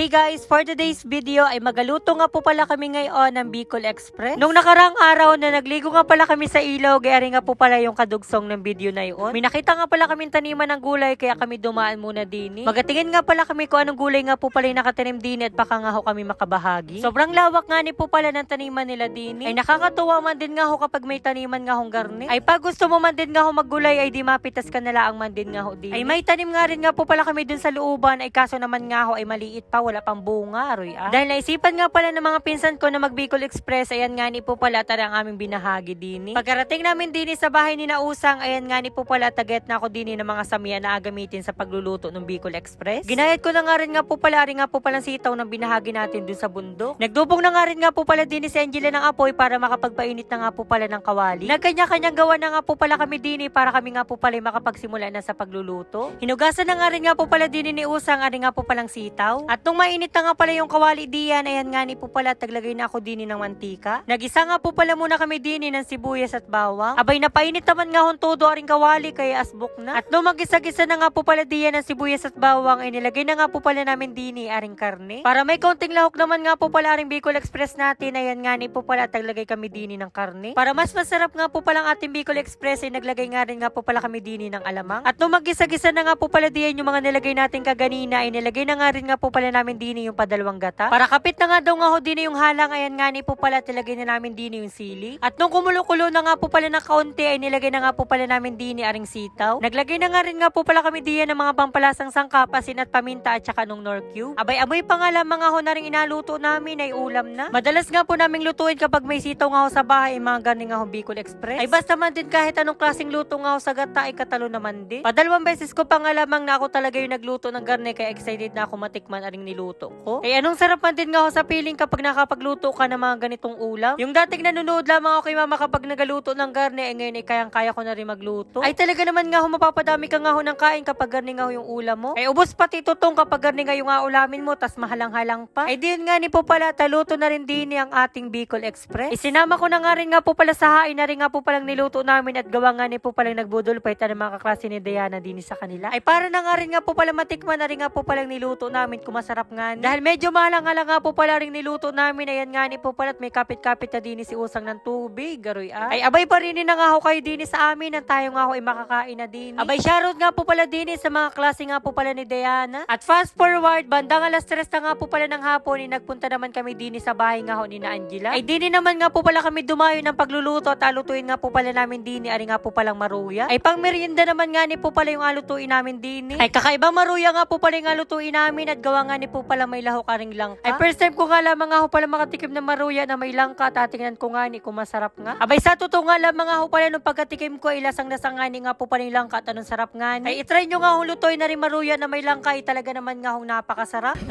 Hey guys, for today's video ay magaluto nga po pala kami ngayon ng Bicol Express. Nung nakarang araw na nagligo nga pala kami sa ilaw, gaya nga po pala yung kadugsong ng video na yun. May nakita nga pala kami taniman ng gulay kaya kami dumaan muna din. Magatingin nga pala kami kung anong gulay nga po pala yung nakatanim din at baka nga ho kami makabahagi. Sobrang lawak nga ni po pala ng taniman nila din. Ay nakakatuwa man din nga ho kapag may taniman nga hong garni. Ay pag gusto mo man din nga ho maggulay ay di mapitas ka na lang man din nga ho din. Ay may tanim nga rin nga po pala kami dun sa looban ay kaso naman nga ho ay maliit pa wala pang bunga aroy ah. Dahil naisipan nga pala ng mga pinsan ko na mag Bicol Express ayan nga ni po pala tara ang aming binahagi din. Pagkarating namin din sa bahay ni Nausang ayan nga ni po pala taget na ako din ng mga samya na agamitin sa pagluluto ng Bicol Express. Ginayat ko na nga rin nga po pala rin nga po palang sitaw ng binahagi natin dun sa bundok. Nagdubong na nga rin nga po pala din si Angela ng apoy para makapagpainit na nga po pala ng kawali. Nagkanya-kanyang gawa na nga po pala kami din para kami nga po pala makapagsimula na sa pagluluto. Hinugasan na nga rin nga po pala din ni Usang ari nga po palang sitaw. At nung mainit na nga pala yung kawali diyan, ayan nga ni po pala taglagay na ako din ng mantika. Nagisa nga po pala muna kami din ng sibuyas at bawang. Abay napainit naman nga hon todo aring kawali kaya asbok na. At nung magisa-gisa na nga po pala diyan ng sibuyas at bawang, ay nilagay na nga po pala namin din aring karne. Para may kaunting lahok naman nga po pala aring Bicol Express natin, ayan nga ni po pala taglagay kami din ng karne. Para mas masarap nga po pala ang ating Bicol Express, ay naglagay nga rin nga po pala kami din ng alamang. At nung magisa-gisa na nga po pala diyan yung mga nilagay natin kaganina, ay nilagay na nga rin nga po pala namin din yung padalawang gata. Para kapit na nga daw nga ho din yung halang, ayan nga ni po pala tilagay na namin din yung sili. At nung kumulo-kulo na nga po pala ng kaunti, ay nilagay na nga po pala namin din aring sitaw. Naglagay na nga rin nga po pala kami diyan ng mga pampalasang sangkap, asin at paminta at saka nung nor cube. Abay, amoy pa nga lang mga ho na rin inaluto namin ay ulam na. Madalas nga po naming lutuin kapag may sitaw nga ho sa bahay, ay mga ganing nga ho Bicol Express. Ay basta man din kahit anong klaseng luto nga ho sa gata, ay katalo naman din. Padalawang beses ko pa nga lamang na ako talaga yung nagluto ng garne, kaya excited na ako matikman aring niluto ko. Ay anong sarap man din nga ho sa piling kapag nakapagluto ka ng mga ganitong ulam. Yung dating nanonood lamang ako kay mama kapag nagaluto ng garne, ay ngayon ay kayang-kaya ko na rin magluto. Ay talaga naman nga ho, mapapadami ka nga ho ng kain kapag garne nga ho yung ulam mo. Ay ubos pati tutong kapag garne nga yung nga ulamin mo, tas mahalang-halang pa. Ay din nga ni po pala, taluto na rin din ang ating Bicol Express. Isinama ko na nga rin nga po pala sa hain na rin nga po palang niluto namin at gawa nga ni po palang nagbudol pa ng mga kaklase ni Diana din sa kanila. Ay para na nga rin nga po pala matikman na rin nga po palang niluto namin kung masarap nga. ni. Dahil medyo mahalang-halang nga po pala rin niluto namin, ayan nga ni po pala at may kapit-kapit na din si Usang ng tubig, garoy ah. Ay abay pa rin na nga ho kayo din sa amin at tayo nga ho ay makakain na din. Abay shoutout nga po pala din sa mga klase nga po pala ni Diana. At fast forward, bandang alas 3 na nga po pala ng hapon, ni nagpunta naman kami din sa bahay nga ho ni na Angela. Ay din naman nga po pala kami dumayo ng pagluluto at alutuin nga po pala namin din ari nga po palang maruya. Ay pang merienda naman nga ni po pala yung alutuin namin din. Ay kakaibang maruya nga po pala yung alutuin namin at gawa nga ni po pala may lahok aring langka. Ay first time ko nga lamang nga ho pala makatikim ng maruya na may langka at tingnan ko nga ni kung masarap nga. Abay sa totoo nga lamang nga ho pala nung pagkatikim ko ay lasang lasang nga ni nga po pala yung langka at anong sarap nga ni. Ay itry nyo nga ho lutoy na rin maruya na may langka ay talaga naman nga ho napakasarap.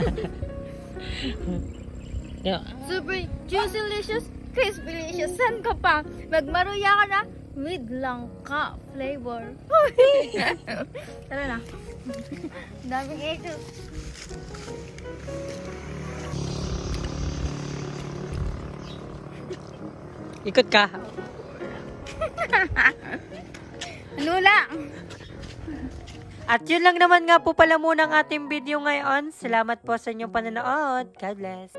Super juicy delicious, crispy delicious. San ka pa? Magmaruya ka na with langka flavor. Tara na. Daming ito. Ikot ka. Ano lang? At yun lang naman nga po pala muna ang ating video ngayon. Salamat po sa inyong panonood. God bless.